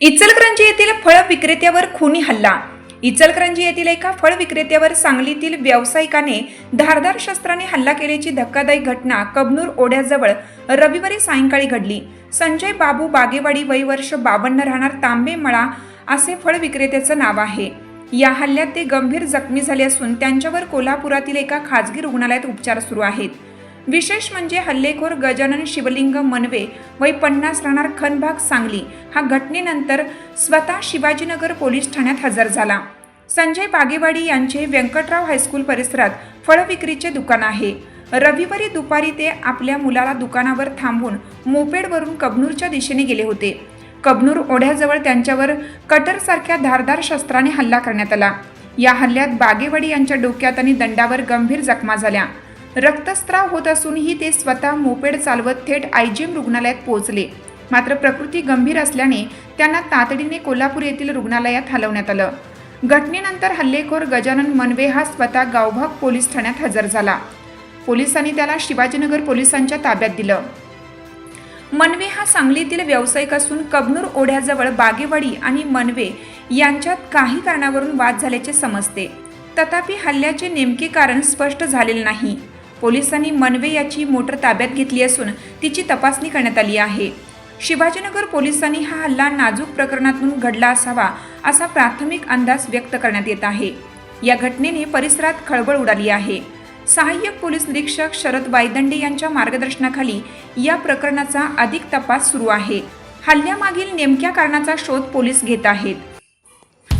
इचलकरंजी येथील फळ विक्रेत्यावर खुनी हल्ला. इचलकरंजी येथील एका फळ विक्रेत्यावर सांगलीतील व्यावसायिकाने धारदार शस्त्राने हल्ला केल्याची धक्कादायक घटना कबनूर ओढ्याजवळ रविवारी सायंकाळी घडली. संजय बाबू बागेवाडी वय वर्ष बावन्न राहणार तांबे मळा असे फळ विक्रेत्याचं नाव आहे. या हल्ल्यात ते गंभीर जखमी झाले असून त्यांच्यावर कोल्हापुरातील एका खाजगी रुग्णालयात उपचार सुरू आहेत. विशेष म्हणजे हल्लेखोर गजानन शिवलिंग मनवे वय पन्नास राहणार खनभाग सांगली. हा घटनेनंतर स्वतः शिवाजीनगर पोलीस ठाण्यात हजर झाला. संजय बागेवाडी यांचे व्यंकटराव हायस्कूल परिसरात फळ विक्रीचे दुकान आहे. रविवारी दुपारी ते आपल्या मुलाला दुकानावर थांबून मोपेडवरून कबनूरच्या दिशेने गेले होते. कबनूर ओढ्याजवळ त्यांच्यावर कटरसारख्या धारदार शस्त्राने हल्ला करण्यात आला. या हल्ल्यात बागेवाडी यांच्या डोक्यात आणि दंडावर गंभीर जखमा झाल्या. रक्तस्त्राव होत असूनही ते स्वतः मोपेड चालवत थेट आयजीएम रुग्णालयात पोहोचले. मात्र प्रकृती गंभीर असल्याने त्यांना तातडीने कोल्हापूर येथील रुग्णालयात हलवण्यात आलं. घटनेनंतर हल्लेखोर गजानन मनवे हा स्वतः गावभाग पोलीस ठाण्यात हजर झाला. पोलिसांनी त्याला शिवाजीनगर पोलिसांच्या ताब्यात दिलं. मनवे हा सांगलीतील व्यावसायिक असून कबनूर ओढ्याजवळ बागेवाडी आणि मनवे यांच्यात काही कारणावरून वाद झाल्याचे समजते. तथापि हल्ल्याचे नेमके कारण स्पष्ट झालेले नाही. पोलिसांनी मनवे याची मोटर ताब्यात घेतली असून तिची तपासणी करण्यात आली आहे. शिवाजीनगर पोलिसांनी हा हल्ला नाजूक प्रकरणातून घडला असावा असा प्राथमिक अंदाज व्यक्त करण्यात येत आहे. या घटनेने परिसरात खळबळ उडाली आहे. सहाय्यक पोलीस निरीक्षक शरद वायदंडे यांच्या मार्गदर्शनाखाली या प्रकरणाचा अधिक तपास सुरू आहे. हल्ल्यामागील नेमक्या कारणाचा शोध पोलीस घेत आहेत.